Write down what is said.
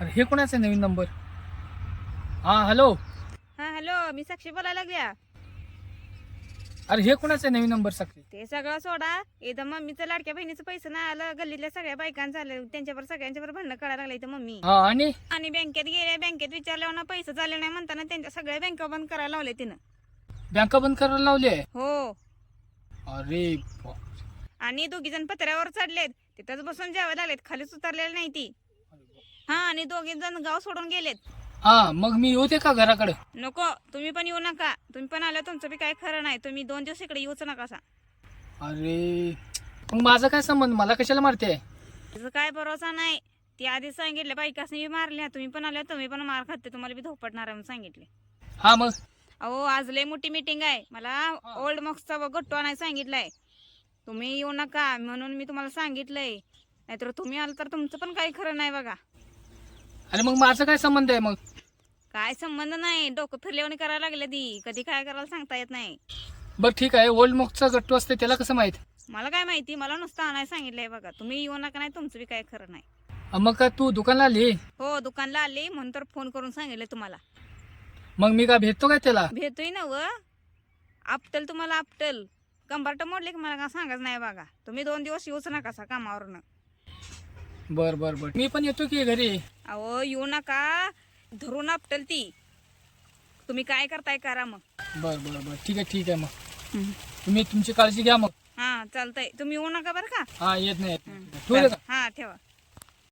अरे हे कोणाचा नवीन नंबर हा हॅलो हा हॅलो मी साक्षी बोलायला लागल्या. अरे हे कोणाचा नवीन नंबर साक्षी? ते सगळं सोडा. इथं मम्मीचं लाडक्या बहिणीचं पैसे नाही आलं गल्लीतल्या सगळ्या बायकांचं आलं त्यांच्यावर सगळ्यांच्यावर भांडणं करायला लागलं इथं मम्मी. हा आणि? आणि बँकेत गेले बँकेत विचारल्यावर ना पैसे झाले नाही म्हणताना त्यांच्या सगळ्या बँका बंद करायला लावले तिनं. बँका बंद करायला लावली? आहे हो. अरे आणि दोघी जण पत्र्यावर चढलेत. तिथंच बसून जेवायला लागलेत. खालीच उतरलेले नाही ती. हा आणि दोघी जण गाव सोडून गेलेत. हा मग मी येऊ दे का घराकडे? नको तुम्ही पण येऊ नका. तुम्ही पण आल्या तुमचं बी काय खरं नाही. तुम्ही दोन दिवस इकडे येऊच नका सा अरे मग माझा काय संबंध? मला कशाला मारते? तुझं काय भरोसा नाही? ती आधी सांगितलं बायकासनी बी मारल्या तुम्ही पण आल्या तुम्ही पण मार खाते. तुम्हाला बी धोपटणार आहे म्हणून सांगितले. हा मग? अहो आज लय मोठी मीटिंग आहे. मला ओल्ड मॉक्सचा गट्टू आणायला सांगितलंय. तुम्ही येऊ नका म्हणून मी तुम्हाला सांगितलंय. नाहीतर तुम्ही आलं तर तुमचं पण काही खरं नाही बघा. अरे मग माझा काय संबंध आहे मग? काय संबंध नाही. डोकं फिरल्यावर करायला लागले ती. कधी काय करायला सांगता येत नाही. बरं ठीक आहे. ओल्ड मोकचा गट्टू असते त्याला कसं माहीत? मला काय माहिती? मला नुसतं आणायला सांगितलंय बघा. तुम्ही येऊ नका नाही तुमचं बी काय खरं नाही. अं, मग काय तू दुकानला आली? हो दुकानला आली. म्हणून तर फोन करून सांगितलं तुम्हाला. मग मी काय भेटतो काय त्याला? भेटतोय ना व. आपटल तुम्हाला आपटल. कंबार्ट मोडले की मला काय सांगायचं नाही बघा. तुम्ही दोन दिवस येऊच नका कामावरनं. बर बर बर. मी पण येतो की घरी. अहो येऊ नका. धरून आपटल ती. तुम्ही काय करताय करा मग. बर बर बर. ठीक आहे ठीक आहे मग. तुम्ही तुमची काळजी घ्या मग. हा चालतंय. तुम्ही येऊ नका बरं का? हा येत नाही येत नाही. ठेवू दे का हा ठेवा.